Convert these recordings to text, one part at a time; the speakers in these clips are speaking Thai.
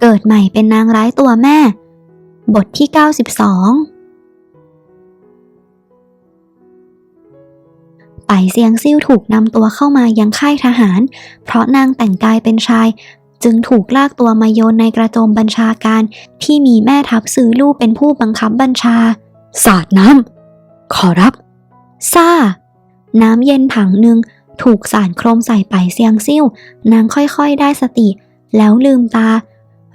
เกิดใหม่เป็นนางร้ายตัวแม่ บทที่ 92 ไปเซียงซิ่วถูกนำตัวเข้ามายังค่ายทหาร เพราะนางแต่งกายเป็นชาย จึงถูกลากตัวมาโยนในกระโจมบัญชาการที่มีแม่ทัพซื้อลู่เป็นผู้บังคับบัญชา สาดน้ำขอรับซ่า น้ำเย็นถังหนึ่งถูกสาดโครมใส่ไปเซียงซิ่ว นางค่อยๆได้สติ แล้วลืมตา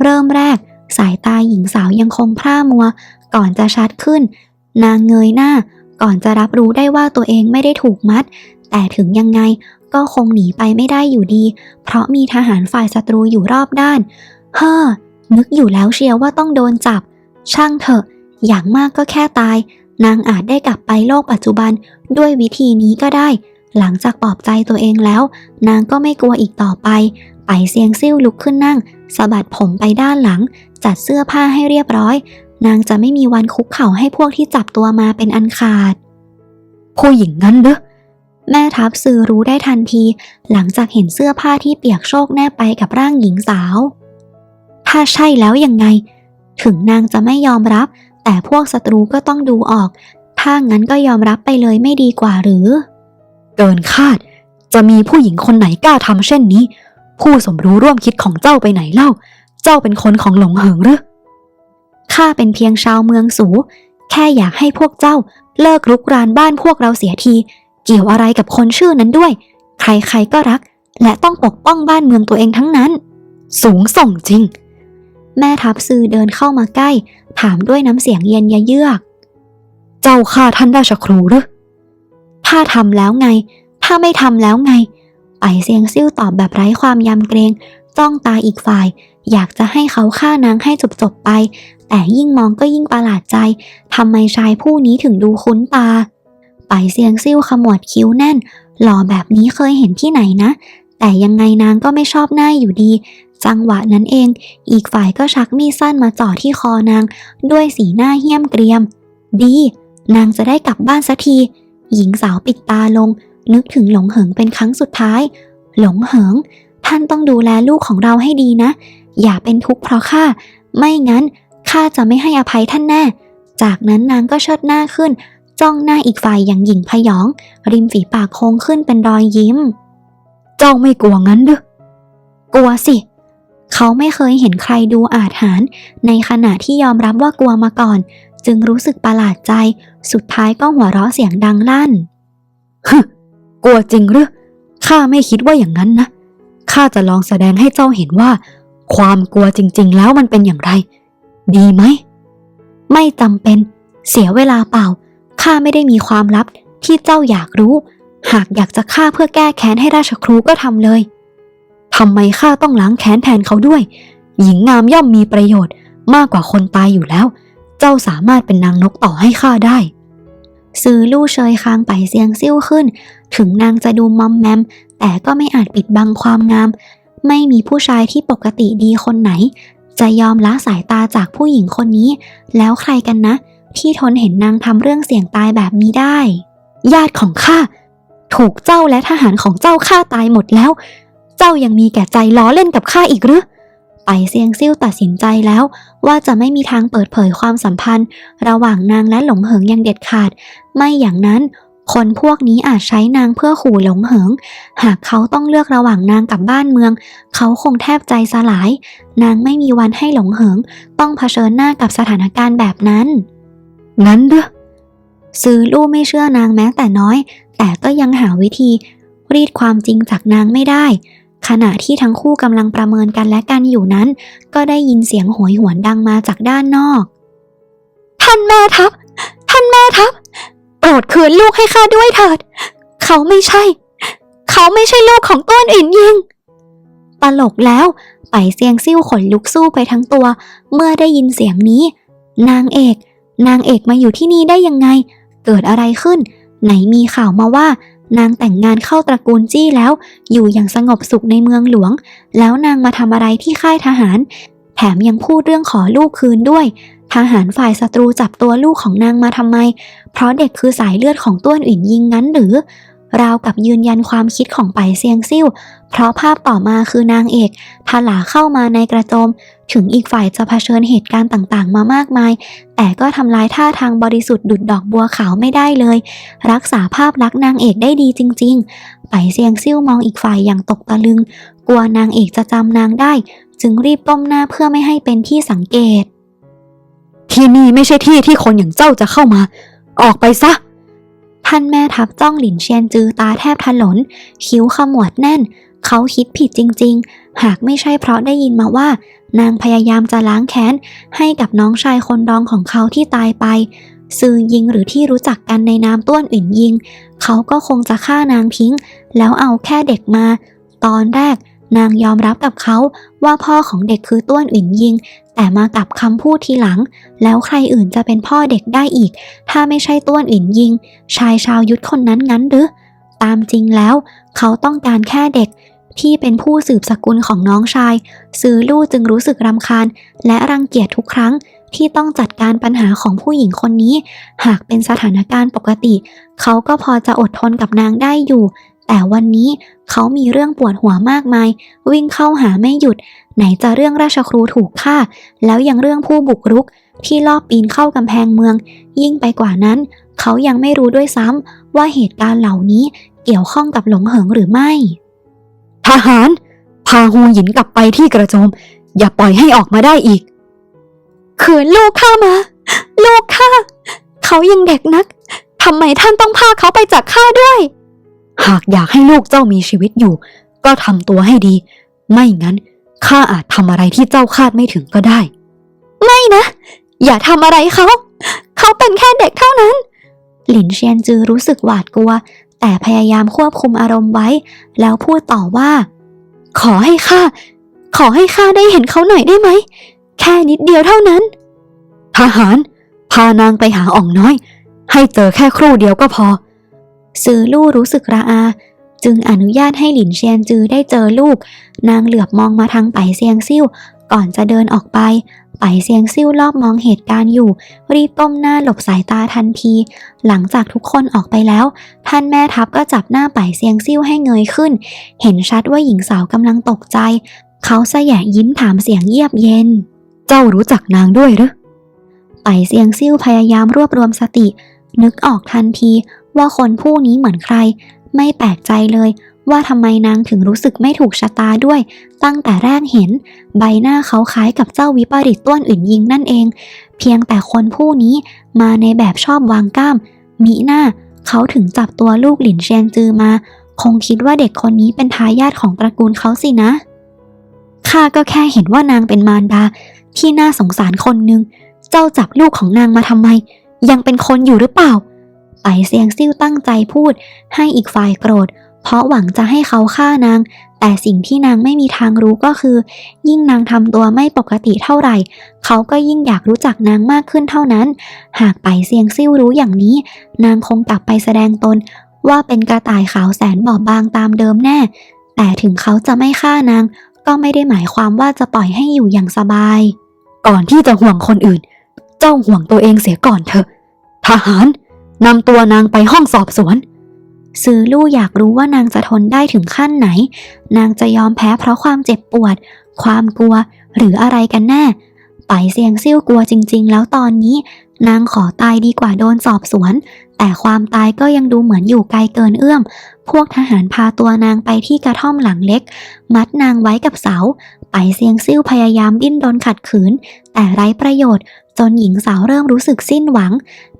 เริ่มแรก สายตาหญิงสาวยังคงพร่ามัว ก่อนจะชัดขึ้น นางเงยหน้า ก่อนจะรับรู้ได้ว่าตัวเองไม่ได้ถูกมัด แต่ถึงยังไงก็คงหนีไปไม่ได้อยู่ดี เพราะมีทหารฝ่ายศัตรูอยู่รอบด้าน เฮ้อ นึกอยู่แล้วเชียวว่าต้องโดนจับ ช่างเถอะ อย่างมากก็แค่ตาย นางอาจได้กลับไปโลกปัจจุบันด้วยวิธีนี้ก็ได้ หลังจากปลอบใจตัวเองแล้ว นางก็ไม่กลัวอีกต่อไป ไปเซียงซิ่วลุกขึ้นนั่งสะบัดผมไปด้านหลัง จัดเสื้อผ้าให้เรียบร้อย นางจะไม่มีวันคุกเข่าให้พวกที่จับตัวมาเป็นอันขาด ผู้หญิงงั้นเหรอแม่ทัพสื่อรู้ได้ทันที หลังจากเห็นเสื้อผ้าที่เปียกโชกแนบไปกับร่างหญิงสาว ถ้าใช่แล้วยังไง ถึงนางจะไม่ยอมรับ แต่พวกศัตรูก็ต้องดูออก ถ้างั้นก็ยอมรับไปเลยไม่ดีกว่าหรือ เกินคาด จะมีผู้หญิงคนไหนกล้าทำเช่นนี้ ผู้สมรู้ร่วมคิดของเจ้าไปไหนเล่า เจ้าเป็นคนของหลงเหิงหรือข้าเป็นเพียงชาวเมืองสู แค่อยากให้พวกเจ้า เลิกรุกรานบ้านพวกเราเสียที เกี่ยวอะไรกับคนชื่อนั้นด้วย ใครๆก็รัก และต้องปกป้องบ้านเมืองตัวเองทั้งนั้น สูงส่งจริง แม่ทัพซือเดินเข้ามาใกล้ ถามด้วยน้ำเสียงเย็นยะเยือก เจ้าฆ่าท่านราชครูหรือถ้าทำแล้วไง ถ้าไม่ทำแล้วไง ไปเซียงซิ่วตอบแบบไร้ความยำเกรงจ้องตาอีกฝ่าย อยากจะให้เขาฆ่านางให้จบๆไป แต่ยิ่งมองก็ยิ่งประหลาดใจทำไมชายผู้นี้ถึงดูคุ้นตา ไปเซียงซิ่วขมวดคิ้วแน่น หล่อแบบนี้เคยเห็นที่ไหนนะ แต่ยังไงนางก็ไม่ชอบหน้าอยู่ดี จังหวะนั้นเอง อีกฝ่ายก็ชักมีดสั้นมาจ่อที่คอนาง ด้วยสีหน้าเหี้ยมเกรียม ดี นางจะได้กลับบ้านสักที หญิงสาวปิดตาลง นึกถึงหลงเหิงเป็นครั้งสุดท้าย หลงเหิง ท่านต้องดูแลลูกของเราให้ดีนะ อย่าเป็นทุกข์เพราะข้า ไม่งั้นข้าจะไม่ให้อภัยท่านแน่ จากนั้นนางก็เชิดหน้าขึ้น จ้องหน้าอีกฝ่ายอย่างหญิงพยอง ริมฝีปากโค้งขึ้นเป็นรอยยิ้ม เจ้าไม่กลัวงั้นหรือกลัวสิ เขาไม่เคยเห็นใครดูอาจหาร ในขณะที่ยอมรับว่ากลัวมาก่อน จึงรู้สึกประหลาดใจ สุดท้ายก็หัวเราะเสียงดังลั่นฮึ กลัวจริงหรือข้าไม่คิดว่าอย่างนั้นนะข้าจะลองแสดงให้เจ้าเห็นว่า ความกลัวจริง ๆ แล้วมันเป็นอย่างไร ดีไหม ไม่จำเป็น เสียเวลาเปล่าข้าไม่ได้มีความลับที่เจ้าอยากรู้ หากอยากจะฆ่าเพื่อแก้แค้นให้ราชครูก็ทำเลยทำไมข้าต้องล้างแค้นแทนเขาด้วย หญิงงามย่อมมีประโยชน์มากกว่าคนตายอยู่แล้ว เจ้าสามารถเป็นนางนกต่อให้ข้าได้ ซื้อลู่เชยคางไปเสียงซิ่วขึ้น ถึงนางจะดูมอมแมม แต่ก็ไม่อาจปิดบังความงาม ไม่มีผู้ชายที่ปกติดีคนไหน จะยอมละสายตาจากผู้หญิงคนนี้ แล้วใครกันนะ ที่ทนเห็นนางทำเรื่องเสี่ยงตายแบบนี้ได้ ญาติของข้าถูกเจ้าและทหารของเจ้าฆ่าตายหมดแล้ว เจ้ายังมีแก่ใจล้อเล่นกับข้าอีกหรือไปเซียงซิ่วตัดสินใจแล้ว ว่าจะไม่มีทางเปิดเผยความสัมพันธ์ ระหว่างนางและหลงเหิงอย่างเด็ดขาด ไม่อย่างนั้น คนพวกนี้อาจใช้นางเพื่อขู่หลงเหิง หากเขาต้องเลือกระหว่างนางกับบ้านเมือง เขาคงแทบใจสลาย นางไม่มีวันให้หลงเหิง ต้องเผชิญหน้ากับสถานการณ์แบบนั้น งั้นหรือซื้อลู่ไม่เชื่อนางแม้แต่น้อย แต่ก็ยังหาวิธี รีดความจริงจากนางไม่ได้ ขณะที่ทั้งคู่กำลังประเมินกันและกันอยู่นั้น ก็ได้ยินเสียงโหยหวนดังมาจากด้านนอก ท่านแม่ทัพ ท่านแม่ทัพโป รดคืนลูกให้ข้าด้วยเถิด เขาไม่ใช่ เขาไม่ใช่ลูกของต้นอื่นยิง ตลกแล้วไปเสียงซิ่วขนลุกสู้ไปทั้งตัว เมื่อได้ยินเสียงนี้ นางเอก นางเอกมาอยู่ที่นี่ได้ยังไง เกิดอะไรขึ้น ไหนมีข่าวมาว่า นางแต่งงานเข้าตระกูลจี้แล้ว อยู่อย่างสงบสุขในเมืองหลวง แล้วนางมาทำอะไรที่ค่ายทหาร แถมยังพูดเรื่องขอลูกคืนด้วย ทหารฝ่ายศัตรูจับตัวลูกของนางมาทำไม เพราะเด็กคือสายเลือดของต้วนอื่นยิงงั้นหรือ ราวกับยืนยันความคิดของไปเซียงซิ่ว เพราะภาพต่อมาคือนางเอกทลาเข้ามาในกระโจม ถึงอีกฝ่ายจะเผชิญเหตุการณ์ต่างๆ มามากมาย แต่ก็ทำลายท่าทางบริสุทธิ์ดุดดอกบัวขาวไม่ได้เลย รักษาภาพลักษณ์นางเอกได้ดีจริง ๆ ไปเซียงซิ่วมองอีกฝ่ายอย่างตกตะลึง กลัวนางเอกจะจำนางได้ จึงรีบก้มหน้าเพื่อไม่ให้เป็นที่สังเกต ที่นี่ไม่ใช่ที่ที่คนอย่างเจ้าจะเข้ามา ออกไปซะ ท่านแม่ทัพจ้องหลินเชียนจือตาแทบถลน คิ้วขมวดแน่น เขาคิดผิดจริง ๆ หากไม่ใช่เพราะได้ยินมาว่า นางพยายามจะล้างแค้น ให้กับน้องชายคนรองของเขาที่ตายไป ซือยิงหรือที่รู้จักกันในนามต้วนอื่นยิง เขาก็คงจะฆ่านางทิ้ง แล้วเอาแค่เด็กมา ตอนแรกนางยอมรับกับเขาว่าพ่อของเด็กคือต้วนอื่นยิง แต่มากับคำพูดทีหลัง แล้วใครอื่นจะเป็นพ่อเด็กได้อีก ถ้าไม่ใช่ต้วนอื่นยิง ชายชาวยุทธคนนั้นงั้นหรือ ตามจริงแล้ว เขาต้องการแค่เด็ก ที่เป็นผู้สืบสกุลของน้องชาย ซื้อลู่จึงรู้สึกรำคาญ และรังเกียจทุกครั้งที่ต้องจัดการปัญหาของผู้หญิงคนนี้ หากเป็นสถานการณ์ปกติ เขาก็พอจะอดทนกับนางได้อยู่ แต่วันนี้เขามีเรื่องปวดหัวมากมาย วิ่งเข้าหาไม่หยุด ไหนจะเรื่องราชครูถูกฆ่า แล้วยังเรื่องผู้บุกรุก ที่ลอบปีนเข้ากำแพงเมือง ยิ่งไปกว่านั้น เขายังไม่รู้ด้วยซ้ำว่าเหตุการณ์เหล่านี้เกี่ยวข้องกับหลงเหิงหรือไม่ ทหาร พาฮูหยินกลับไปที่กระโจม อย่าปล่อยให้ออกมาได้อีกขืนลูกข้ามา ลูกข้า เขายังเด็กนักทำไมท่านต้องพาเขาไปจากข้าด้วย หากอยากให้ลูกเจ้ามีชีวิตอยู่ ก็ทำตัวให้ดี ไม่งั้นข้าอาจทำอะไรที่เจ้าคาดไม่ถึงก็ได้ ไม่นะ อย่าทำอะไรเขา เขาเป็นแค่เด็กเท่านั้น หลินเชียนจือรู้สึกหวาดกลัว แต่พยายามควบคุมอารมณ์ไว้ แล้วพูดต่อว่า ขอให้ข้าขอให้ข้าได้เห็นเขาหน่อยได้ไหม แค่นิดเดียวเท่านั้น ทหาร พานางไปหาอ่องน้อย ให้เจอแค่ครู่เดียวก็พอ ซือลู่รู้สึกระอา จึงอนุญาตให้หลินเชียนจือได้เจอลูก นางเหลือบมองมาทางไปเซียงซิ่วก่อนจะเดินออกไป ไปเซียงซิ่วรอบมองเหตุการณ์อยู่ รีบก้มหน้าหลบสายตาทันที หลังจากทุกคนออกไปแล้ว ท่านแม่ทัพก็จับหน้าไปเซียงซิ่วให้เงยขึ้น เห็นชัดว่าหญิงสาวกำลังตกใจ เขาแสยะยิ้มถามเสียงเยียบเย็น เจ้ารู้จักนางด้วยหรือไปเซียงซิ่วพยายามรวบรวมสติ นึกออกทันที ว่าคนผู้นี้เหมือนใคร ไม่แปลกใจเลยว่าทำไมนางถึงรู้สึกไม่ถูกชะตาด้วย ตั้งแต่แรกเห็น ใบหน้าเขาคล้ายกับเจ้าวิปริตต้วนอื่นยิงนั่นเอง เพียงแต่คนผู้นี้มาในแบบชอบวางกล้าม มิหน้าเขาถึงจับตัวลูกหลินเชียนจือมา คงคิดว่าเด็กคนนี้เป็นทายาทของตระกูลเขาสินะข้าก็แค่เห็นว่านางเป็นมารดา ที่น่าสงสารคนหนึ่ง เจ้าจับลูกของนางมาทำไม ยังเป็นคนอยู่หรือเปล่า ไปเซียงซิ่วตั้งใจพูด ให้อีกฝ่ายโกรธ เพราะหวังจะให้เขาฆ่านาง แต่สิ่งที่นางไม่มีทางรู้ก็คือ ยิ่งนางทำตัวไม่ปกติเท่าไหร่ เขาก็ยิ่งอยากรู้จักนางมากขึ้นเท่านั้น หากไปเซียงซิ่วรู้อย่างนี้ นางคงกลับไปแสดงตน ว่าเป็นกระต่ายขาวแสนบอบบางตามเดิมแน่ แต่ถึงเขาจะไม่ฆ่านาง ก็ไม่ได้หมายความว่าจะปล่อยให้อยู่อย่างสบาย ก่อนที่จะห่วงคนอื่น เจ้าห่วงตัวเองเสียก่อนเถอะ ทหาร นำตัวนางไปห้องสอบสวน ซือลู่อยากรู้ว่านางจะทนได้ถึงขั้นไหน นางจะยอมแพ้เพราะความเจ็บปวด ความกลัวหรืออะไรกันแน่ไปเสียงซิ่วกลัวจริง ๆ แล้วตอนนี้ นางขอตายดีกว่าโดนสอบสวน แต่ความตายก็ยังดูเหมือนอยู่ไกลเกินเอื้อม พวกทหารพาตัวนางไปที่กระท่อมหลังเล็ก มัดนางไว้กับเสา ไปเสียงซิ่วพยายามดิ้นรนขัดขืน แต่ไร้ประโยชน์ จนหญิงสาวเริ่มรู้สึกสิ้นหวัง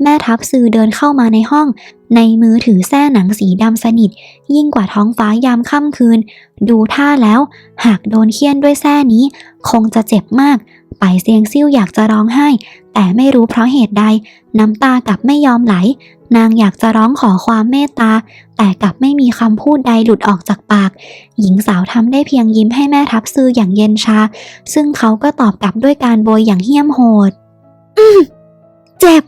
แม่ทัพซือเดินเข้ามาในห้อง ในมือถือแส้หนังสีดำสนิท ยิ่งกว่าท้องฟ้ายามค่ำคืน ดูท่าแล้ว หากโดนเคี่ยนด้วยแส้นี้ คงจะเจ็บมาก ไปเซียงซิ่วอยากจะร้องไห้ แต่ไม่รู้เพราะเหตุใด น้ำตากลับไม่ยอมไหล นางอยากจะร้องขอความเมตตา แต่กลับไม่มีคำพูดใดหลุดออกจากปาก หญิงสาวทำได้เพียงยิ้มให้แม่ทัพซืออย่างเย็นชา ซึ่งเขาก็ตอบกลับด้วยการโบยอย่างเหี้ยมโหดอืมเจ็บ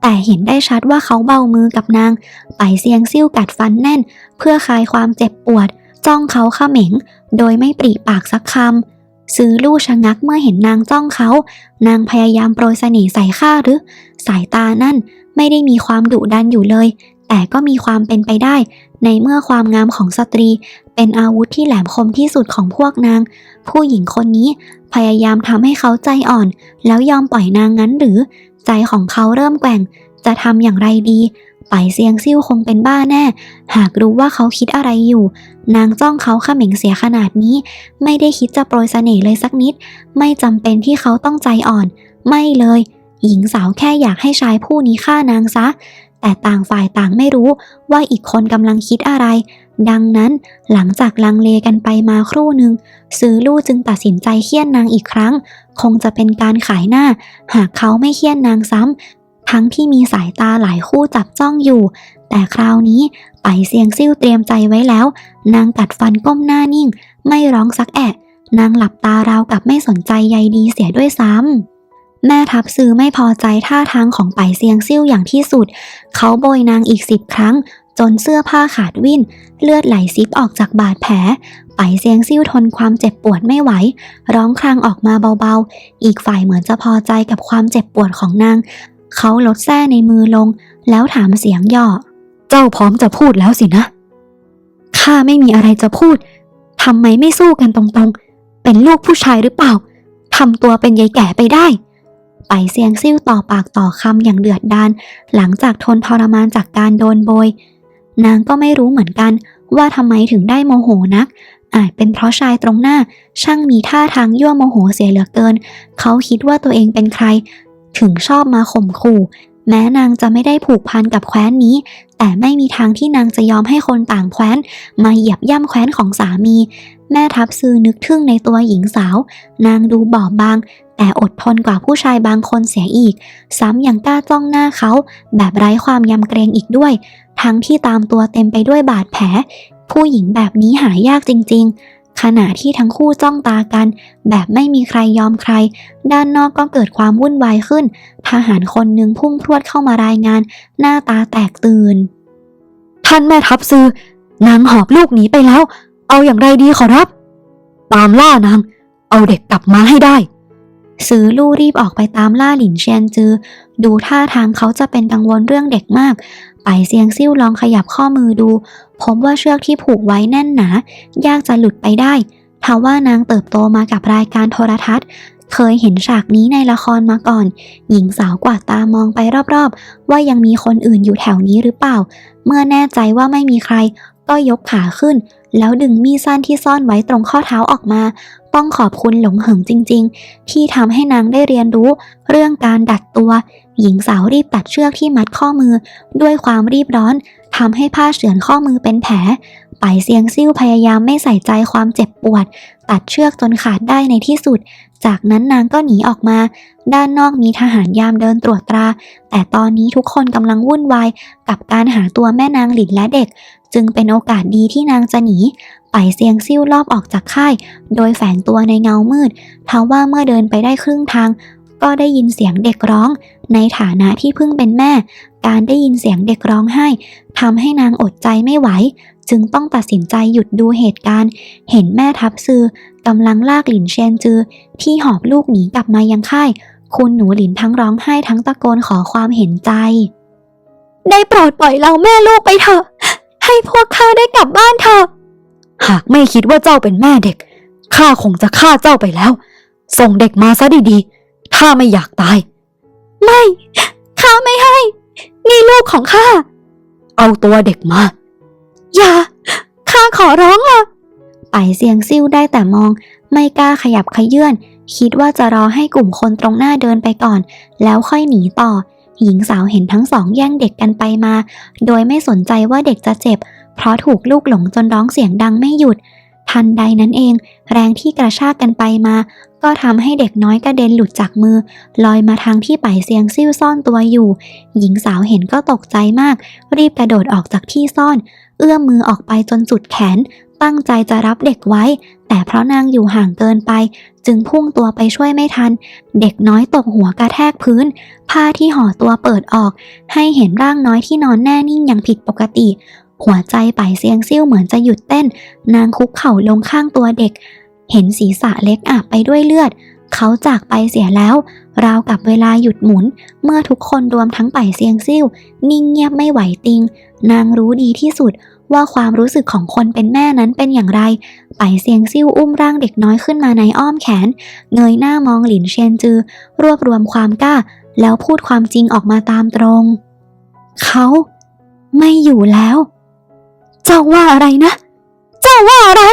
แต่เห็นได้ชัดว่าเขาเบามือกับนาง ไปเสียงซิ่วกัดฟันแน่น เพื่อคลายความเจ็บปวด จ้องเขาเขม็ง โดยไม่ปริปากสักคำ ซื้อลู่ชะงักเมื่อเห็นนางจ้องเขา นางพยายามโปรยเสน่ห์ใส่ข้าหรือ สายตานั่นไม่ได้มีความดุดันอยู่เลย แต่ก็มีความเป็นไปได้ ในเมื่อความงามของสตรี เป็นอาวุธที่แหลมคมที่สุดของพวกนาง ผู้หญิงคนนี้พยายามทำให้เขาใจอ่อน แล้วยอมปล่อยนางงั้นหรือ ใจของเขาเริ่มแกว่ง จะทำอย่างไรดี ไปเซียงซิ่วคงเป็นบ้าแน่ หากรู้ว่าเขาคิดอะไรอยู่ นางจ้องเขาเขม่งเสียขนาดนี้ ไม่ได้คิดจะโปรยเสน่ห์เลยสักนิด ไม่จำเป็นที่เขาต้องใจอ่อน ไม่เลย หญิงสาวแค่อยากให้ชายผู้นี้ฆ่านางซะ แต่ต่างฝ่ายต่างไม่รู้ว่าอีกคนกำลังคิดอะไร ดังนั้นหลังจากลังเลกันไปมาครู่หนึ่งซื้อลู่จึงตัดสินใจเคี่ยนนางอีกครั้ง คงจะเป็นการขายหน้า หากเขาไม่เคี่ยนนางซ้ำ ทั้งที่มีสายตาหลายคู่จับจ้องอยู่ แต่คราวนี้ไปเซียงซิ่วเตรียมใจไว้แล้ว นางกัดฟันก้มหน้านิ่ง ไม่ร้องสักแอะนางหลับตาราวกับไม่สนใจใยดีเสียด้วยซ้ำแม่ทัพซื้อไม่พอใจท่าทางของไปเซียงซิ่วอย่างที่สุด เขาโบยนางอีกสิบครั้ง จนเสื้อผ้าขาดวิ่น เลือดไหลซิบออกจากบาดแผล ไปเซียงซิ่วทนความเจ็บปวดไม่ไหว ร้องครางออกมาเบาๆ อีกฝ่ายเหมือนจะพอใจกับความเจ็บปวดของนาง เขาลดแส้ในมือลง แล้วถามเสียงหย่อ เจ้าพร้อมจะพูดแล้วสินะ ข้าไม่มีอะไรจะพูด ทำไมไม่สู้กันตรงๆ เป็นลูกผู้ชายหรือเปล่า ทำตัวเป็นยายแก่ไปได้ ไปเซียงซิ่วต่อปากต่อคำอย่างเดือดดาน หลังจากทนทรมานจากการโดนโบย นางก็ไม่รู้เหมือนกันว่าทำไมถึงได้โมโหนัก อาจเป็นเพราะชายตรงหน้า ช่างมีท่าทางยั่วโมโหเสียเหลือเกิน เขาคิดว่าตัวเองเป็นใคร ถึงชอบมาข่มขู่แม้นางจะไม่ได้ผูกพันกับแคว้นนี้ แต่ไม่มีทางที่นางจะยอมให้คนต่างแคว้น มาเหยียบย่ำแคว้นของสามี แม่ทัพซือนึกทึ่งในตัวหญิงสาว นางดูบอบบาง แต่อดทนกว่าผู้ชายบางคนเสียอีก ซ้ำยังกล้าจ้องหน้าเขา แบบไร้ความยำเกรงอีกด้วย ทั้งที่ตามตัวเต็มไปด้วยบาดแผล ผู้หญิงแบบนี้หายากจริง ๆ ขณะที่ทั้งคู่จ้องตากัน แบบไม่มีใครยอมใคร ด้านนอกก็เกิดความวุ่นวายขึ้น ทหารคนหนึ่งพุ่งพรวดเข้ามารายงาน หน้าตาแตกตื่น ท่านแม่ทัพซือนางหอบลูกหนีไปแล้ว เอาอย่างไรดีขอรับ ตามล่านาง เอาเด็กกลับมาให้ได้ซื้อลู่รีบออกไปตามล่าหลินเชียนจือ ดูท่าทางเขาจะเป็นกังวลเรื่องเด็กมาก ไปเซียงซิ่วลองขยับข้อมือดู พบว่าเชือกที่ผูกไว้แน่นหนายากจะหลุดไปได้ทว่านางเติบโตมากับรายการโทรทัศน์ เคยเห็นฉากนี้ในละครมาก่อน หญิงสาวกวาดตามองไปรอบๆ ว่ายังมีคนอื่นอยู่แถวนี้หรือเปล่า เมื่อแน่ใจว่าไม่มีใคร ก็ยกขาขึ้น แล้วดึงมีดสั้นที่ซ่อนไว้ตรงข้อเท้าออกมา ต้องขอบคุณหลงเหิงจริง ๆ ที่ทำให้นางได้เรียนรู้ เรื่องการดัดตัว หญิงสาวรีบตัดเชือกที่มัดข้อมือ ด้วยความรีบร้อน ทำให้ผ้าเฉือนข้อมือเป็นแผลไปเซียงซิ่วพยายามไม่ใส่ใจความเจ็บปวด ตัดเชือกจนขาดได้ในที่สุด จากนั้นนางก็หนีออกมา ด้านนอกมีทหารยามเดินตรวจตรา แต่ตอนนี้ทุกคนกำลังวุ่นวายกับการหาตัวแม่นางหลินและเด็ก จึงเป็นโอกาสดีที่นางจะหนี ไปเซียงซิ่วรอบออกจากค่าย โดยแฝงตัวในเงามืด ทว่าเมื่อเดินไปได้ครึ่งทาง ก็ได้ยินเสียงเด็กร้อง ในฐานะที่เพิ่งเป็นแม่ การได้ยินเสียงเด็กร้องไห้ทำให้นางอดใจไม่ไหว จึงต้องตัดสินใจหยุดดูเหตุการณ์ เห็นแม่ทัพซือกำลังลากหลินเชียนจือ ที่หอบลูกหนีกลับมายังค่าย คุณหนูหลินทั้งร้องไห้ทั้งตะโกนขอความเห็นใจ ได้โปรดปล่อยเราแม่ลูกไปเถอะ ให้พวกข้าได้กลับบ้านเถอะ หากไม่คิดว่าเจ้าเป็นแม่เด็กข้าคงจะฆ่าเจ้าไปแล้ว ส่งเด็กมาซะดีๆ ถ้าไม่อยากตาย ไม่ข้าไม่ให้ นี่ลูกของข้า เอาตัวเด็กมา อย่าข้าขอร้องล่ะไปเสียงซิ่วได้แต่มอง ไม่กล้าขยับขยื่นคิดว่าจะรอให้กลุ่มคนตรงหน้าเดินไปก่อน แล้วค่อยหนีต่อ หญิงสาวเห็นทั้งสองแย่งเด็กกันไปมา โดยไม่สนใจว่าเด็กจะเจ็บ เพราะถูกลูกหลงจนร้องเสียงดังไม่หยุด ทันใดนั้นเอง แรงที่กระชากกันไปมา ก็ทำให้เด็กน้อยกระเด็นหลุดจากมือ ลอยมาทางที่ไปเสียงซิ่วซ่อนตัวอยู่ หญิงสาวเห็นก็ตกใจมาก รีบกระโดดออกจากที่ซ่อน เอื้อมมือออกไปจนสุดแขน ตั้งใจจะรับเด็กไว้ แต่เพราะนางอยู่ห่างเกินไป จึงพุ่งตัวไปช่วยไม่ทัน เด็กน้อยตกหัวกระแทกพื้น ผ้าที่ห่อตัวเปิดออก ให้เห็นร่างน้อยที่นอนแน่นิ่งอย่างผิดปกติ หัวใจไปเสียงซิ่วเหมือนจะหยุดเต้น นางคุกเข่าลงข้างตัวเด็ก เห็นศีรษะเล็กอาบไปด้วยเลือด เขาจากไปเสียแล้ว ราวกับเวลาหยุดหมุน เมื่อทุกคนรวมทั้งไปเสียงซิ่วนิ่งเงียบไม่ไหวติง นางรู้ดีที่สุดว่าความรู้สึกของคนเป็นแม่นั้นเป็นอย่างไร ไปเซียงซิ่วอุ้มร่างเด็กน้อยขึ้นมาในอ้อมแขน เงยหน้ามองหลินเชียนจือ รวบรวมความกล้า แล้วพูดความจริงออกมาตามตรง เขาไม่อยู่แล้ว เจ้าว่าอะไรนะ เจ้าว่าอะไร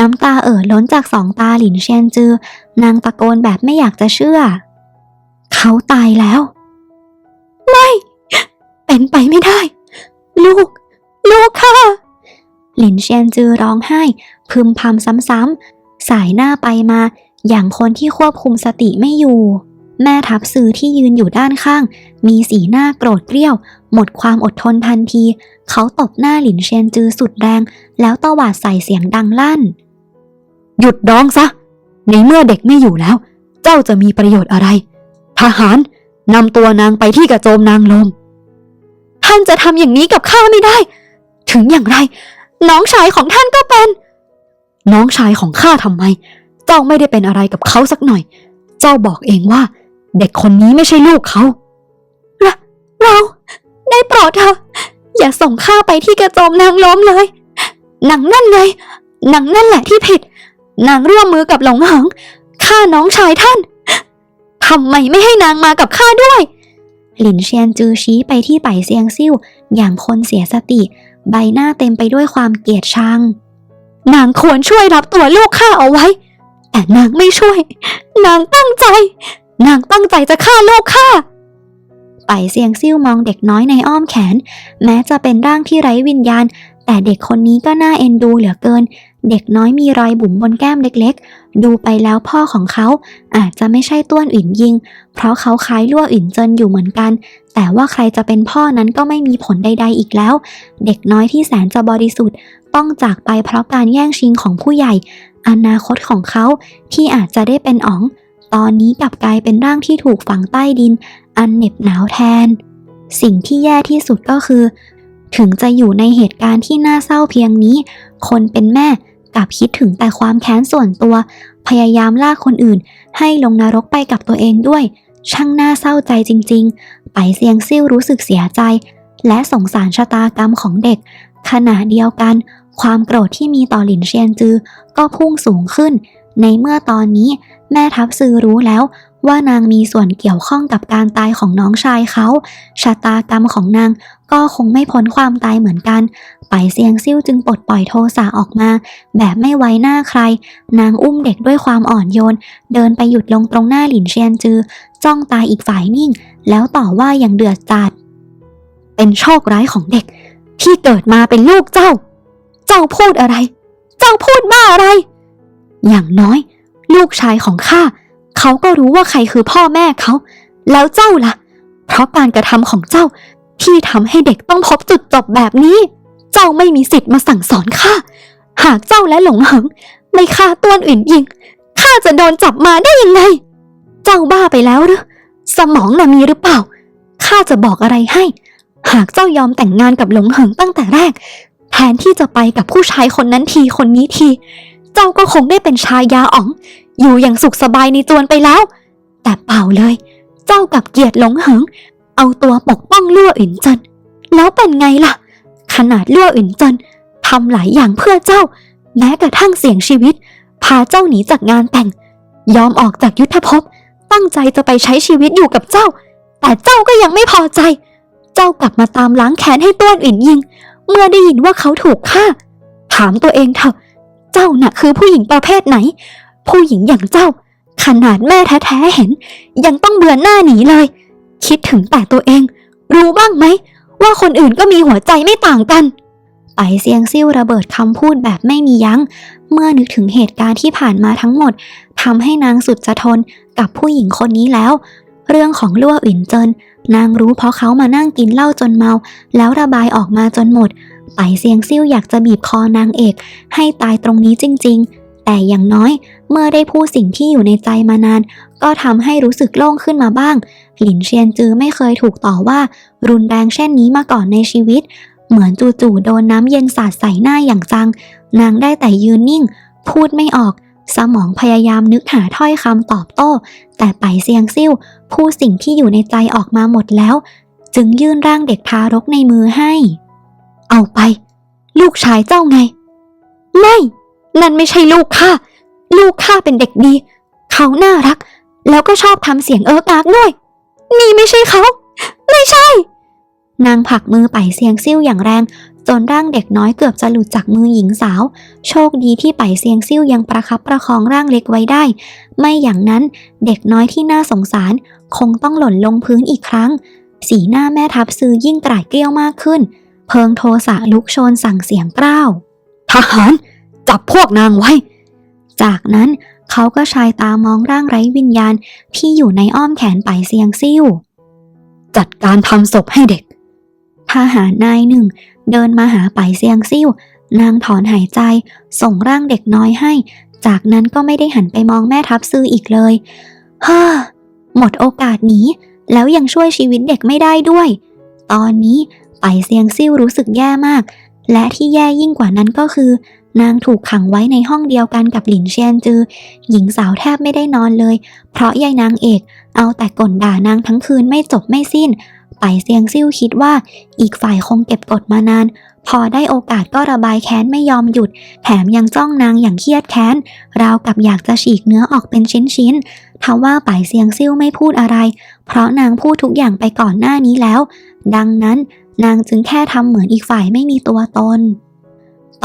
น้ำตาเอ่อล้นจากสองตาหลินเชียนจือ นางตะโกนแบบไม่อยากจะเชื่อ เขาตายแล้ว ไม่ เป็นไปไม่ได้ ลูก ลูกค่ะ หลินเชียนจือร้องไห้ พึมพำซ้ำๆสายหน้าไปมาอย่างคนที่ควบคุมสติไม่อยู่ แม่ทัพซือที่ยืนอยู่ด้านข้าง มีสีหน้าโกรธเกรี้ยว หมดความอดทนทันที เขาตบหน้าหลินเชียนจือสุดแรง แล้วตวาดใส่เสียงดังลั่น หยุดร้องซะ ในเมื่อเด็กไม่อยู่แล้ว เจ้าจะมีประโยชน์อะไร ทหารนำตัวนางไปที่กระโจมนางลม ท่านจะทำอย่างนี้กับข้าไม่ได้ ถึงอย่างไร น้องชายของท่านก็เป็น น้องชายของข้าทำไม เจ้าไม่ได้เป็นอะไรกับเขาสักหน่อย เจ้าบอกเองว่า เด็กคนนี้ไม่ใช่ลูกเขาเราได้โปรดเถอะอย่าส่งข้าไปที่กระโจมนางล้มเลยนางนั่นไงนางนั่นแหละที่ผิด นางร่วมมือกับหลงหงฆ่าน้องชายท่านทำไมไม่ให้นางมากับข้าด้วย หลินเชียนจือชี้ไปที่ไปเซียงซิ่วอย่างคนเสียสติ ใบหน้าเต็มไปด้วยความเกลียดชัง นางควรช่วยรับตัวลูกข้าเอาไว้ แต่นางไม่ช่วย นางตั้งใจ นางตั้งใจจะฆ่าลูกข้าไปเสียงซิ่วมองเด็กน้อยในอ้อมแขน แม้จะเป็นร่างที่ไร้วิญญาณ แต่เด็กคนนี้ก็น่าเอ็นดูเหลือเกิน เด็กน้อยมีรอยบุ๋มบนแก้มเล็กๆ ดูไปแล้วพ่อของเขาอาจจะไม่ใช่ต้วนอินยิง เพราะเขาคล้ายลั่วอินเจินอยู่เหมือนกัน แต่ว่าใครจะเป็นพ่อนั้นก็ไม่มีผลใด ๆ อีกแล้ว เด็กน้อยที่แสนจะบริสุทธิ์ ต้องจากไปเพราะการแย่งชิงของผู้ใหญ่ อนาคตของเขาที่อาจจะได้เป็นอ๋อง ตอนนี้กลับกลายเป็นร่างที่ถูกฝังใต้ดิน อันเหน็บหนาวแทน สิ่งที่แย่ที่สุดก็คือ ถึงจะอยู่ในเหตุการณ์ที่น่าเศร้าเพียงนี้ คนเป็นแม่กลับคิดถึงแต่ความแค้นส่วนตัว พยายามลากคนอื่น ให้ลงนรกไปกับตัวเองด้วย ช่างน่าเศร้าใจจริง ๆ ไปเซียงซิ่วรู้สึกเสียใจ และสงสารชะตากรรมของเด็ก ขณะเดียวกัน ความโกรธที่มีต่อหลินเชียนจือ ก็พุ่งสูงขึ้น ในเมื่อตอนนี้แม่ทัพซือรู้แล้วว่านางมีส่วนเกี่ยวข้องกับการตายของน้องชายเขาชะตากรรมของนางก็คงไม่พ้นความตายเหมือนกัน ไปเซียงซิ่วจึงปลดปล่อยโทสะออกมา แบบไม่ไว้หน้าใคร นางอุ้มเด็กด้วยความอ่อนโยน เดินไปหยุดลงตรงหน้าหลินเชียนจือ จ้องตาอีกฝ่ายนิ่ง แล้วต่อว่าอย่างเดือดจัดเป็นโชคร้ายของเด็ก ที่เกิดมาเป็นลูกเจ้า เจ้าพูดอะไร เจ้าพูดบ้าอะไร อย่างน้อย ลูกชายของข้าเขาก็รู้ว่าใครคือพ่อแม่เขา แล้วเจ้าล่ะ เพราะการกระทำของเจ้าที่ทำให้เด็กต้องพบจุดจบแบบนี้ เจ้าไม่มีสิทธิ์มาสั่งสอนข้า หากเจ้าและหลงเหิงไม่ฆ่าต้วนอื่นยิงข้าจะโดนจับมาได้ยังไง เจ้าบ้าไปแล้วหรือสมองน่ะมีหรือเปล่าข้าจะบอกอะไรให้ หากเจ้ายอมแต่งงานกับหลงเหิงตั้งแต่แรก แทนที่จะไปกับผู้ชายคนนั้นทีคนนี้ที เจ้าก็คงได้เป็นชายาอ๋อง อยู่อย่างสุขสบายในจวนไปแล้ว แต่เปล่าเลย เจ้ากับเกียรติหลงเหิงเอาตัวปกป้องลั่วอื่นจินแล้วเป็นไงล่ะ ขนาดลั่วอื่นจินทำหลายอย่างเพื่อเจ้า แม้กระทั่งเสี่ยงชีวิต พาเจ้าหนีจากงานแต่ง ยอมออกจากยุทธภพ ตั้งใจจะไปใช้ชีวิตอยู่กับเจ้า แต่เจ้าก็ยังไม่พอใจ เจ้ากลับมาตามล้างแค้นให้ต้วนอื่นยิง เมื่อได้ยินว่าเขาถูกฆ่า ถามตัวเองเถอะ เจ้าน่ะคือผู้หญิงประเภทไหน ผู้หญิงอย่างเจ้า ขนาดแม่แท้ๆเห็น ยังต้องเบือนหน้าหนีเลย คิดถึงแต่ตัวเอง รู้บ้างไหม ว่าคนอื่นก็มีหัวใจไม่ต่างกันไปเซียงซิ่วระเบิดคำพูดแบบไม่มียัง้ง เมื่อนึกถึงเหตุการณ์ที่ผ่านมาทั้งหมดทำให้นางสุดจะทนกับผู้หญิงคนนี้แล้ว เรื่องของลั่วอื่นเจิน นางรู้เพราะเขามานั่งกินเหล้าจนเมา แล้วระบายออกมาจนหมด ไปเซียงซิ่วอยากจะบีบคอนางเอก ให้ตายตรงนี้จริง ๆ แต่อย่างน้อยเมื่อได้พูดสิ่งที่อยู่ในใจมานาน ก็ทำให้รู้สึกโล่งขึ้นมาบ้าง หลินเชียนจือไม่เคยถูกต่อว่า รุนแรงเช่นนี้มาก่อนในชีวิต เหมือนจู่ๆโดนน้ำเย็นสาดใส่หน้าอย่างจัง นางได้แต่ยืนนิ่ง พูดไม่ออก สมองพยายามนึกหาถ้อยคำตอบโต้ แต่ไปเซียงซิ่วพูดสิ่งที่อยู่ในใจออกมาหมดแล้ว จึงยื่นร่างเด็กทารกในมือให้ เอาไป ลูกชายเจ้าไง ไม่ นั่นไม่ใช่ลูกข้าลูกข้าเป็นเด็กดี เขาน่ารัก แล้วก็ชอบทำเสียงเอิกอักด้วย นี่ไม่ใช่เขา ไม่ใช่ นางผลักมือไปเสียงซิ่วอย่างแรง จนร่างเด็กน้อยเกือบจะหลุดจากมือหญิงสาว โชคดีที่ไปเสียงซิ่วยังประคับประคองร่างเล็กไว้ได้ ไม่อย่างนั้นเด็กน้อยที่น่าสงสาร คงต้องหล่นลงพื้นอีกครั้ง สีหน้าแม่ทัพซื้อยิ่งกราดเกรี้ยวมากขึ้น เพิงโทสะลุกโชนสั่งเสียงกล้าวทหาร จับพวกนางไว้ จากนั้นเขาก็ชายตามองร่างไร้วิญญาณที่อยู่ในอ้อมแขนไปเซียงซิ่ว จัดการทำศพให้เด็ก ทหารนายหนึ่ง เดินมาหาไปเซียงซิ่ว นางถอนหายใจ ส่งร่างเด็กน้อยให้ จากนั้นก็ไม่ได้หันไปมองแม่ทัพซื้ออีกเลยฮ่าหมดโอกาสหนีแล้วยังช่วยชีวิตเด็กไม่ได้ด้วย ตอนนี้ ไปเซียงซิ่วรู้สึกแย่มาก และที่แย่ยิ่งกว่านั้นก็คือ นางถูกขังไว้ในห้องเดียวกันกับหลินเชียนจือ หญิงสาวแทบไม่ได้นอนเลย เพราะยายนางเอก เอาแต่ก่นด่านางทั้งคืนไม่จบไม่สิ้น ไปเซียงซิ่วคิดว่าอีกฝ่ายคงเก็บกดมานาน พอได้โอกาสก็ระบายแค้นไม่ยอมหยุด แถมยังจ้องนางอย่างเครียดแค้น ราวกับอยากจะฉีกเนื้อออกเป็นชิ้นๆทว่าไปเซียงซิ่วไม่พูดอะไร เพราะนางพูดทุกอย่างไปก่อนหน้านี้แล้ว ดังนั้น นางจึงแค่ทำเหมือนอีกฝ่ายไม่มีตัวตน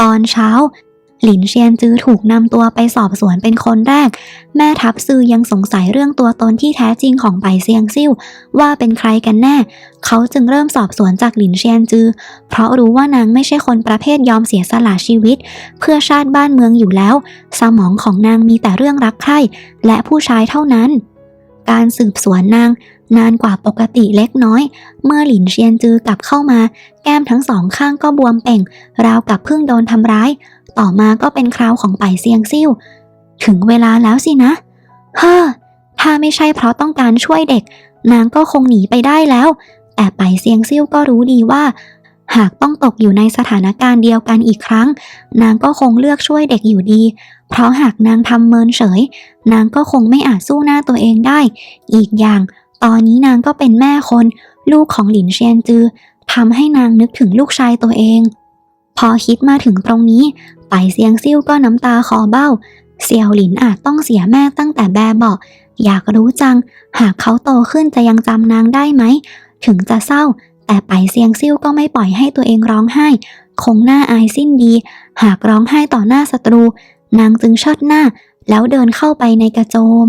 ตอนเช้า หลินเชียนจือถูกนำตัวไปสอบสวนเป็นคนแรก แม่ทัพซือยังสงสัยเรื่องตัวตนที่แท้จริงของไปเซียงซิ่วว่าเป็นใครกันแน่ เขาจึงเริ่มสอบสวนจากหลินเชียนจือ เพราะรู้ว่านางไม่ใช่คนประเภทยอมเสียสละชีวิต เพื่อชาติบ้านเมืองอยู่แล้ว สมองของนางมีแต่เรื่องรักใคร่และผู้ชายเท่านั้นการสืบสวนนาง นานกว่าปกติเล็กน้อย เมื่อหลินเชียนจือกลับเข้ามา แก้มทั้งสองข้างก็บวมเป่ง ราวกับเพิ่งโดนทำร้าย ต่อมาก็เป็นคราวของไปเซียงซิ่วถึงเวลาแล้วสินะ เฮ้อ ถ้าไม่ใช่เพราะต้องการช่วยเด็ก นางก็คงหนีไปได้แล้ว แต่ไปเซียงซิ่วก็รู้ดีว่า หากต้องตกอยู่ในสถานการณ์เดียวกันอีกครั้ง นางก็คงเลือกช่วยเด็กอยู่ดี เพราะหากนางทำเมินเฉย นางก็คงไม่อาจสู้หน้าตัวเองได้ อีกอย่าง ตอนนี้นางก็เป็นแม่คน ลูกของหลินเชียนจือทำให้นางนึกถึงลูกชายตัวเอง พอคิดมาถึงตรงนี้ไปเซียงซิ่วก็น้ำตาคอเบ้าเสี่ยวหลินอาจต้องเสียแม่ตั้งแต่แบบเบาะอยากรู้จัง หากเขาโตขึ้นจะยังจำนางได้ไหม ถึงจะเศร้า แต่ไปเซียงซิ่วก็ไม่ปล่อยให้ตัวเองร้องไห้ คงหน้าอายสิ้นดี หากร้องไห้ต่อหน้าศัตรู นางจึงเชิดหน้า แล้วเดินเข้าไปในกระโจม